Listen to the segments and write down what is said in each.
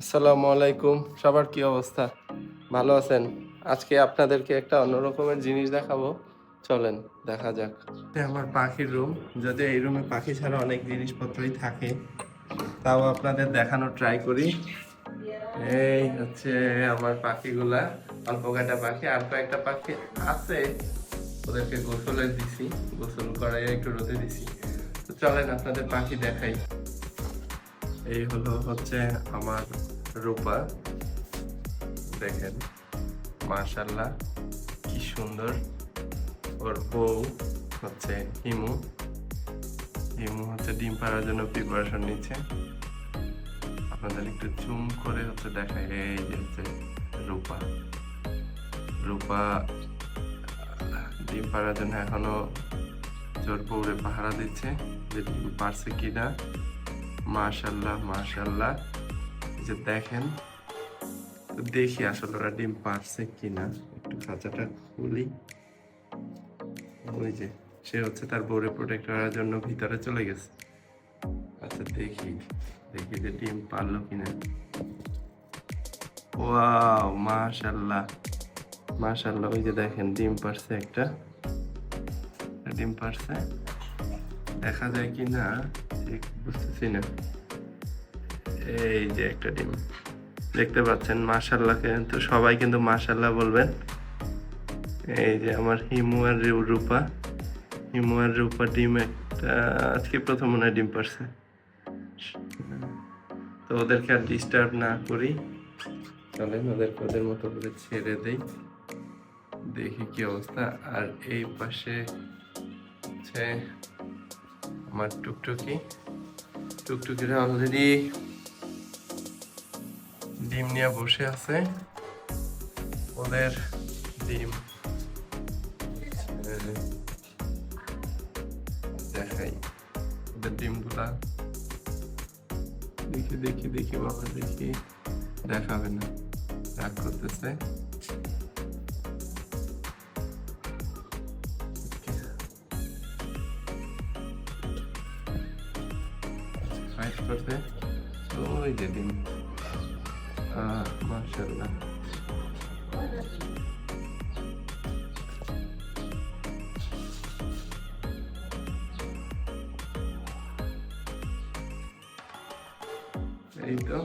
আসসালামু আলাইকুম। সবার কি অবস্থা? ভালো আছেন? আজকে আপনাদেরকে একটা অন্যরকমের জিনিস দেখাবো। চলেন, দেখা যাক। আমার পাখির রুম যদি এই রুমে পাখি ছাড়া অনেক জিনিসপত্রই থাকে, তাও আপনাদের দেখানো ট্রাই করি। এই হচ্ছে আমার পাখিগুলা, অল্প কয়টা পাখি, আর কয়েকটা পাখি আছে, ওদেরকে গোসলে দিছি, গোসল করাই একটু রোদে দিছি। তো চলেন আপনাদের পাখি দেখাই। এই হলো হচ্ছে আমার রূপা। দেখেন মাশাল্লাহ কি সুন্দর। ওর বউ হচ্ছে হিমু। হিমু হচ্ছে ডিম পাড়ার জন্য প্রিপারেশন নিচ্ছে। আপনাদের একটু জুম করে হচ্ছে দেখায় এই যে হচ্ছে রূপা। রূপা, ডিম পাড়ার জন্য এখনও জোর বউরে পাহারা দিচ্ছে যে ডিম পারছে কিনা। মাশাল্লাহ মাশাল্লাহ। যে দেখেন দেখি আসলে ওরা ডিম পারছে কিনা। একটু খাঁচাটা খুলি। ওই যে, সে হচ্ছে তার বউরে প্রোটেক্ট করার জন্য ভিতরে চলে গেছে। আচ্ছা দেখি দেখি যে ডিম পারল কিনা। ওয়াও, মাশাল্লাহ মাশাল্লাহ। ওই যে দেখেন, ডিম পারছে একটা। ডিম পারছে। দেখা যায় কি না বুঝতেছি না। এই যে একটা ডিম। দেখতে পাচ্ছেন মাশাল্লাহ কিন্তু সবাই কিন্তু মাশাল্লাহ বলবেন। এই যে আমার হিমু আর রূপা। হিমু আর রূপা ডিম একটা আজকে প্রথম মনে হয় ডিম পারছে। তো ওদেরকে আর ডিস্টার্ব না করি। চলেন, ওদেরকে ওদের মতো করে ছেড়ে দেই। দেখি কি অবস্থা। আর এই পাশে হচ্ছে আমার টুকটুকি। টুকটুকিরা অলরেডি ডিম নিয়ে বসে আছে। ওদের ডিম। দেখাই। ওদের ডিমগুলা দেখি দেখি দেখি, বাবা দেখি। দেখাবে না। রাগ করতেছে। ফাইট করতে ওই যে ডিম মাশাল্লাহ এই তো।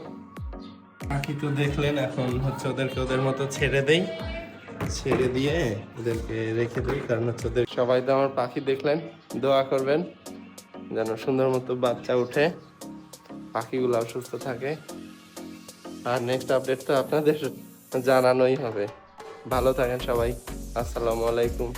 পাখি তো দেখলেন এখন হচ্ছে ওদেরকে ওদের মতো ছেড়ে দেই। ছেড়ে দিয়ে ওদেরকে রেখে দিই কারণ হচ্ছে ওদের সবাই তো আমার পাখি দেখলেন দোয়া করবেন যেন সুন্দর মতো বাচ্চা উঠে। পাখিগুলো সুস্থ থাকে। আর নেক্সট আপডেট তো আপনাদের জানানোই হবে। ভালো থাকেন সবাই। আসসালামু আলাইকুম।